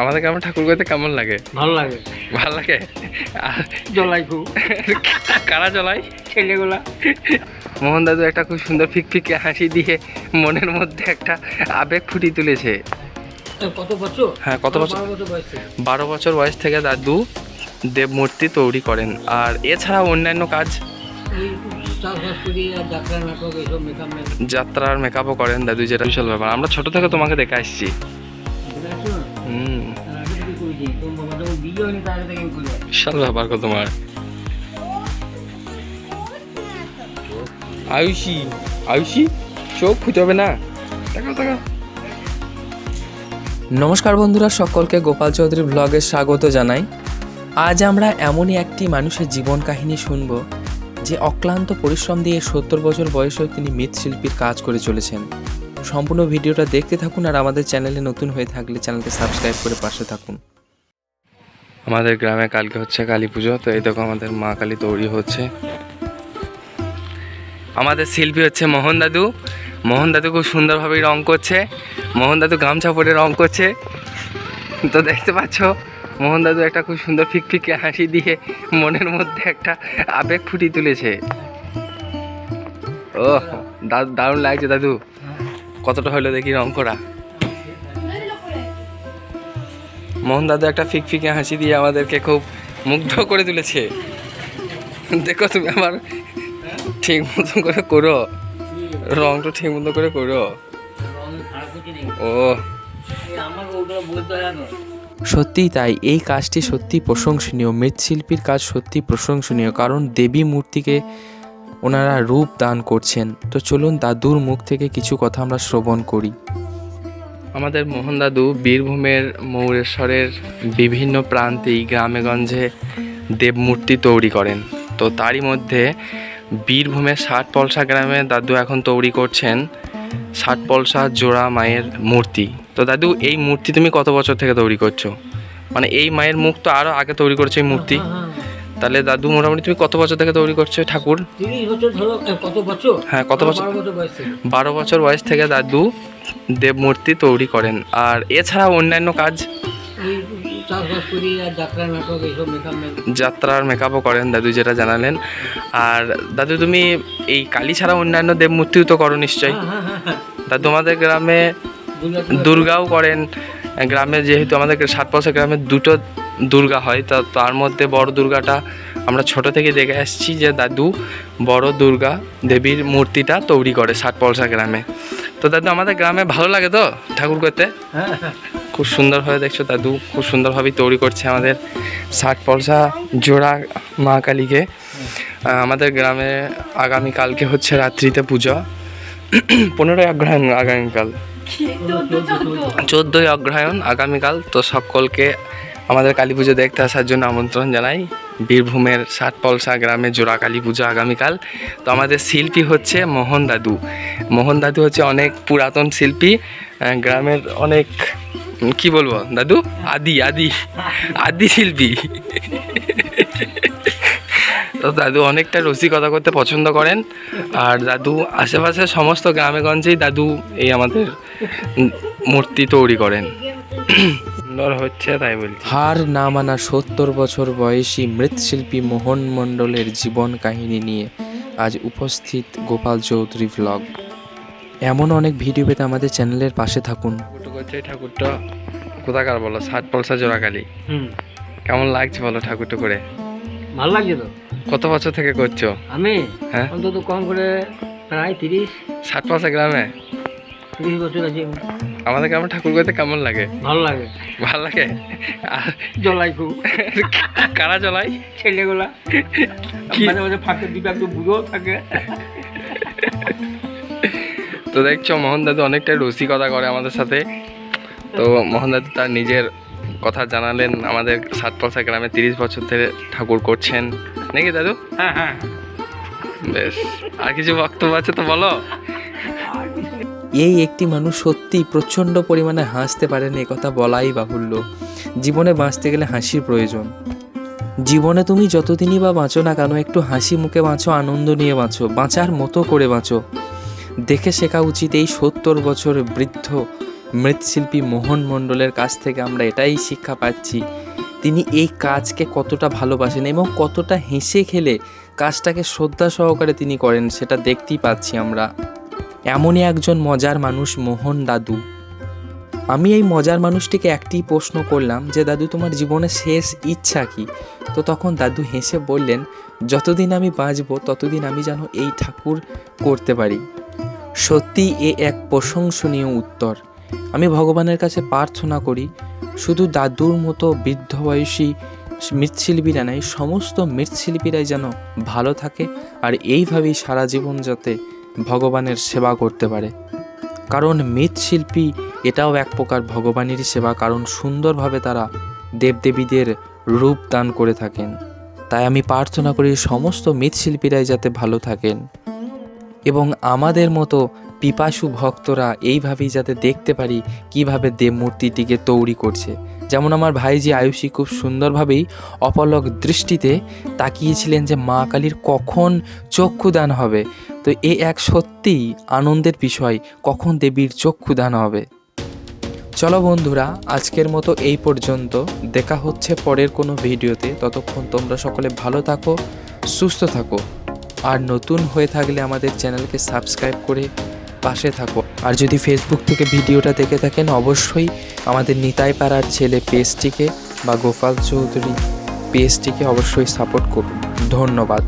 আমাদের গ্রামে ঠাকুর করতে কেমন লাগে? ভালো লাগে। ভালো লাগে? জলাই খুব। কারা জ্বলাই ছেলেগুলা। মোহন দাদু একটা খুব সুন্দর ফিকফিকে হাসি দিয়ে মনের মধ্যে একটা আবেগ ফুটিয়ে তুলেছে। কত বছর? হ্যাঁ, কত বছর? বারো বছর বয়সে থেকে দাদু দেব মূর্তি তৈরি করেন। আর এছাড়া অন্যান্য কাজ যাত্রার মেকআপও করেন দাদু যেটা বিশাল ব্যাপার। আমরা ছোট থেকে তোমাকে দেখে আসছি। ব্যাপার তোমার তাকাও। নমস্কার বন্ধুরা, সকলকে গোপাল চৌধুরী ব্লগে স্বাগত জানাই। আজ আমরা এমনই একটি মানুষের জীবন কাহিনী শুনব, যে অক্লান্ত পরিশ্রম দিয়ে সত্তর বছর বয়সেও তিনি মৃৎশিল্পীর কাজ করে চলেছেন। সম্পূর্ণ ভিডিওটা দেখতে থাকুন আর আমাদের চ্যানেলে নতুন হয়ে থাকলে চ্যানেলকে সাবস্ক্রাইব করে পাশে থাকুন। আমাদের গ্রামে কালকে হচ্ছে কালী পুজো, তো এই দেখো আমাদের মা কালী তৈরি হচ্ছে। আমাদের শিল্পী হচ্ছে মোহন দাদু। মোহন দাদু খুব সুন্দরভাবে রং করছে। মোহন দাদু গামছা পরে রং করছে। তো দেখতে পাচ্ছ, মোহন দাদু একটা খুব সুন্দর ফিকফিকে হাসি দিয়ে মনের মধ্যে একটা আবেগ ফুটিয়ে তুলেছে। ও দারুণ লাগছে দাদু। কতটা হলো দেখি রং করা। মোহন দাদু একটা ফিকফিকে হাসি দিয়ে আমাদেরকে খুব মুগ্ধ করে তুলেছে। দেখো তুমি আমার ঠিক মতন করে করো। রংটা ঠিক মতো করে করো? ও। সত্যিই তাই, এই কাজটি সত্যি প্রশংসনীয়। মৃৎশিল্পীর কাজ সত্যি প্রশংসনীয়, কারণ দেবী মূর্তিকে ওনারা রূপ দান করছেন। তো চলুন দাদুর মুখ থেকে কিছু কথা আমরা শ্রবণ করি। আমাদের মোহন দাদু বীরভূমের মৌরেশ্বরের বিভিন্ন প্রান্তেই গ্রামেগঞ্জে দেবমূর্তি তৈরি করেন। তো তারই মধ্যে বীরভূমের ষাট পলসা গ্রামে দাদু এখন তৈরি করছেন ষাট পলসা জোড়া মায়ের মূর্তি। তো দাদু এই মূর্তি তুমি কত বছর থেকে তৈরি করছ? মানে এই মায়ের মুখ তো আরও আগে তৈরি করছ এই মূর্তি। হ্যাঁ, হ্যাঁ। তাহলে দাদু মোটামুটি তুমি কত বছর থেকে তৈরি করছ ঠাকুর? বছর কত বছর? হ্যাঁ, কত বছর? বারো বছর বয়সে বছর থেকে দাদু দেবমূর্তি তৈরি করেন। আর এছাড়া অন্যান্য কাজ? যাত্রার মেকআপও করেন দাদু যেটা জানালেন। আর দাদু তুমি এই কালী ছাড়া অন্যান্য দেবমূর্তিও তো করো নিশ্চয়ই। হ্যাঁ হ্যাঁ হ্যাঁ হ্যাঁ। দাদু আমাদের গ্রামে দুর্গাও করেন। গ্রামে যেহেতু আমাদের সাতপাশা গ্রামে দুটো দুর্গা হয় তা তার মধ্যে বড় দুর্গাটা আমরা ছোট থেকে দেখে আসছি যে দাদু বড় দুর্গা দেবীর মূর্তিটা তৈরি করে সাতপলসা গ্রামে। তো দাদু আমাদের গ্রামে ভালো লাগে তো ঠাকুর করতে? খুব সুন্দরভাবে দেখছ দাদু খুব সুন্দরভাবেই তৈরি করছে আমাদের ষাট পলসা জোড়া মা কালীকে। আমাদের গ্রামে আগামীকালকে হচ্ছে রাত্রিতে পুজো। পনেরোই অগ্রহায়ণ আগামীকাল। চোদ্দোই অগ্রহায়ণ আগামীকাল তো সকলকে আমাদের কালী পুজো দেখতে আসার জন্য আমন্ত্রণ জানাই। বীরভূমের ষাটপলসা গ্রামে জোড়া কালী পুজো আগামীকাল। তো আমাদের শিল্পী হচ্ছে মোহন দাদু। মোহন দাদু হচ্ছে অনেক পুরাতন শিল্পী। গ্রামের অনেক কি বলব দাদু? আদি আদি আদি শিল্পী। তো দাদু অনেকটা রসিকতা করতে পছন্দ করেন। আর দাদু আশেপাশে সমস্ত গ্রামে গঞ্জেই দাদু এই আমাদের মূর্তি তৈরি করেন। সুন্দর হচ্ছে তাই বলছি। হার না মানা সত্তর বছর বয়সী মৃৎশিল্পী মোহন মণ্ডলের জীবন কাহিনী নিয়ে আজ উপস্থিত গোপাল চৌধুরী ভ্লগ এমন অনেক ভিডিও পেতে আমাদের চ্যানেলের পাশে থাকুন। ঠাকুরটা। কোথাকার বলো? ষাট পলসা জোড়াকালী হুম। কেমন লাগছে বলো ঠাকুরটা করে? ভালো লাগছে তো। কত বছর থেকে করছ? আমি? হ্যাঁ। অন্তত কম করে প্রায় তিরিশ। ষাট পলসা গ্রামে? আমাদের গ্রামে ঠাকুর করতে কেমন লাগে? ভালো লাগে। ভালো লাগে? আর জলাই খুব। কারা জ্বলাই? ছেলেগুলা? মাঝে মাঝে ফাঁকে দিকে একটু বুড়ো থাকে। তো দেখছ মোহন দাদু অনেকটা রসিকতা করে আমাদের সাথে। তো মোহন দাদু তার নিজের কথা জানালেন আমাদের সাতপলসা গ্রামে তিরিশ বছর ধরে ঠাকুর করছেন। নাকি দাদু? হ্যাঁ হ্যাঁ। বেশ। আর কিছু বক্তব্য আছে তো বলো? এই একটি মানুষ সত্যিই প্রচণ্ড পরিমাণে হাসতে পারেন এ কথা বলাই বাহুল্য। জীবনে বাঁচতে গেলে হাসির প্রয়োজন। জীবনে তুমি যতদিনই বা বাঁচো না কেন, একটু হাসি মুখে বাঁচো, আনন্দ নিয়ে বাঁচো, বাঁচার মতো করে বাঁচো। দেখে শেখা উচিত এই সত্তর বছর বৃদ্ধ মৃৎশিল্পী মোহন মণ্ডলের কাছ থেকে আমরা এটাই শিক্ষা পাচ্ছি। তিনি এই কাজকে কতটা ভালোবাসেন এবং কতটা হেসে খেলে কাজটাকে শ্রদ্ধা সহকারে তিনি করেন, সেটা দেখতেই পাচ্ছি আমরা। এমনই একজন মজার মানুষ মোহন দাদু। আমি এই মজার মানুষটিকে একটি প্রশ্ন করলাম যে, দাদু, তোমার জীবনের শেষ ইচ্ছা কি? তো তখন দাদু হেসে বললেন, যতদিন আমি বাঁচবো, ততদিন আমি যেন এই ঠাকুর করতে পারি। সত্যি এ এক প্রশংসনীয় উত্তর। আমি ভগবানের কাছে প্রার্থনা করি, শুধু দাদুর মতো বৃদ্ধ বয়সী মৃৎশিল্পীরা নয়, সমস্ত মৃৎশিল্পীরাই যেন ভালো থাকে আর এইভাবেই সারা জীবন যাতে ভগবানের সেবা করতে পারে। কারণ মৃৎশিল্পী এটাও এক প্রকার ভগবানেরই সেবা, কারণ সুন্দরভাবে তারা দেবদেবীদের রূপ দান করে থাকেন। তাই আমি প্রার্থনা করি সমস্ত মৃৎশিল্পীরাই যাতে ভালো থাকেন। এবং আমাদের মতো পিপাসু ভক্তরা এইভাবেই যাতে দেখতে পারি কীভাবে দেব মূর্তিটিকে তৈরি করছে। যেমন আমার ভাইজি আয়ুষী খুব সুন্দরভাবেই অপলক দৃষ্টিতে তাকিয়েছিলেন যে মা কালীর কখন চক্ষুদান হবে। তো এ এক সত্যিই আনন্দের বিষয়, কখন দেবীর চক্ষুদান হবে। চলো বন্ধুরা, আজকের মতো এই পর্যন্ত। দেখা হচ্ছে পরের কোনো ভিডিওতে। ততক্ষণ তোমরা সকলে ভালো থাকো, সুস্থ থাকো। আর নতুন হয়ে থাকলে আমাদের চ্যানেলকে সাবস্ক্রাইব করে পাশে থাকো। আর যদি ফেসবুক থেকে ভিডিওটা দেখে থাকেন, অবশ্যই আমাদের নিতাই পাড়ার ছেলে পেজটিকে বা গোপাল চৌধুরী পেজটিকে অবশ্যই সাপোর্ট করুন। ধন্যবাদ।